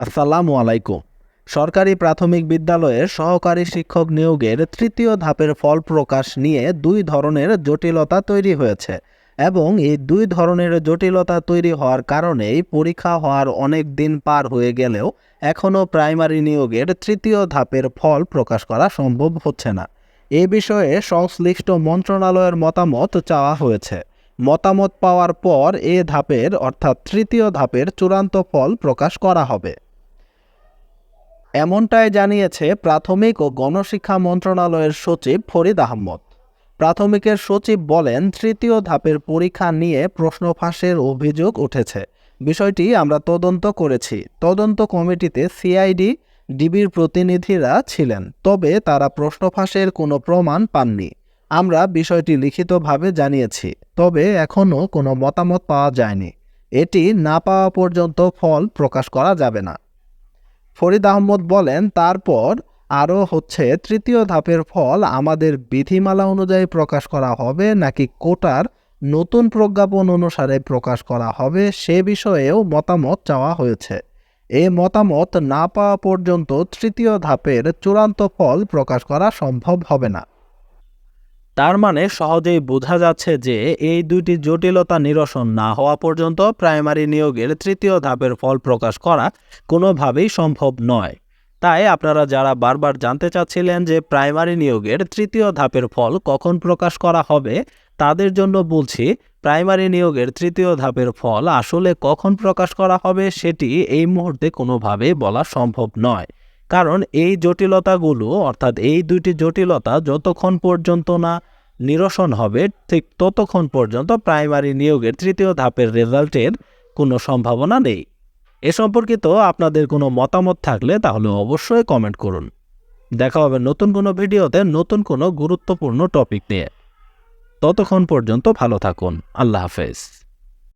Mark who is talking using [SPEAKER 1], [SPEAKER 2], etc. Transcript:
[SPEAKER 1] আসসালামু আলাইকুম। সরকারি প্রাথমিক বিদ্যালয়ের সহকারী শিক্ষক নিয়োগের তৃতীয় ধাপের ফল প্রকাশ নিয়ে দুই ধরনের জটিলতা তৈরি হয়েছে এবং এই দুই ধরনের জটিলতা তৈরি হওয়ার কারণেই পরীক্ষা হওয়ার অনেক দিন পার হয়ে গেলেও এখনও প্রাইমারি নিয়োগের তৃতীয় ধাপের ফল প্রকাশ করা সম্ভব হচ্ছে না। এ বিষয়ে সংশ্লিষ্ট মন্ত্রণালয়ের মতামত চাওয়া হয়েছে। মতামত পাওয়ার পর এ ধাপের অর্থাৎ তৃতীয় ধাপের চূড়ান্ত ফল প্রকাশ করা হবে। এমনটাই জানিয়েছে প্রাথমিক ও গণশিক্ষা মন্ত্রণালয়ের সচিব ফরিদ আহমদ। প্রাথমিকের সচিব বলেন, তৃতীয় ধাপের পরীক্ষা নিয়ে প্রশ্ন ফাঁসের অভিযোগ উঠেছে। বিষয়টি আমরা তদন্ত করেছি। তদন্ত কমিটিতে সিআইডি, ডিবির প্রতিনিধিরা ছিলেন, তবে তারা প্রশ্ন ফাঁসের কোনো প্রমাণ পাননি। আমরা বিষয়টি লিখিতভাবে জানিয়েছি, তবে এখনও কোনো মতামত পাওয়া যায়নি। এটি না পাওয়া পর্যন্ত ফল প্রকাশ করা যাবে না। ফরিদ আহমদ বলেন, তারপর আরও হচ্ছে তৃতীয় ধাপের ফল আমাদের বিধিমালা অনুযায়ী প্রকাশ করা হবে, নাকি কোটার নতুন প্রজ্ঞাপন অনুসারে প্রকাশ করা হবে, সে বিষয়েও মতামত চাওয়া হয়েছে। এ মতামত না পাওয়া পর্যন্ত তৃতীয় ধাপের চূড়ান্ত ফল প্রকাশ করা সম্ভব হবে না। তার মানে সহজেই বোঝা যাচ্ছে যে এই দুইটি জটিলতা নিরসন না হওয়া পর্যন্ত প্রাইমারি নিয়োগের তৃতীয় ধাপের ফল প্রকাশ করা কোনোভাবেই সম্ভব নয়। তাই আপনারা যারা বারবার জানতে চাচ্ছিলেন যে প্রাইমারি নিয়োগের তৃতীয় ধাপের ফল কখন প্রকাশ করা হবে, তাদের জন্য বলছি, প্রাইমারি নিয়োগের তৃতীয় ধাপের ফল আসলে কখন প্রকাশ করা হবে সেটি এই মুহূর্তে কোনোভাবেই বলা সম্ভব নয়। কারণ এই জটিলতাগুলো, অর্থাৎ এই দুইটি জটিলতা যতক্ষণ পর্যন্ত না নিরসন হবে, ঠিক ততক্ষণ পর্যন্ত প্রাইমারি নিয়োগের তৃতীয় ধাপের রেজাল্টের কোনো সম্ভাবনা নেই। এ সম্পর্কিত আপনাদের কোনো মতামত থাকলে তাহলে অবশ্যই কমেন্ট করুন। দেখা হবে নতুন কোনো ভিডিওতে নতুন কোনো গুরুত্বপূর্ণ টপিক নিয়ে। ততক্ষণ পর্যন্ত ভালো থাকুন। আল্লাহ হাফেজ।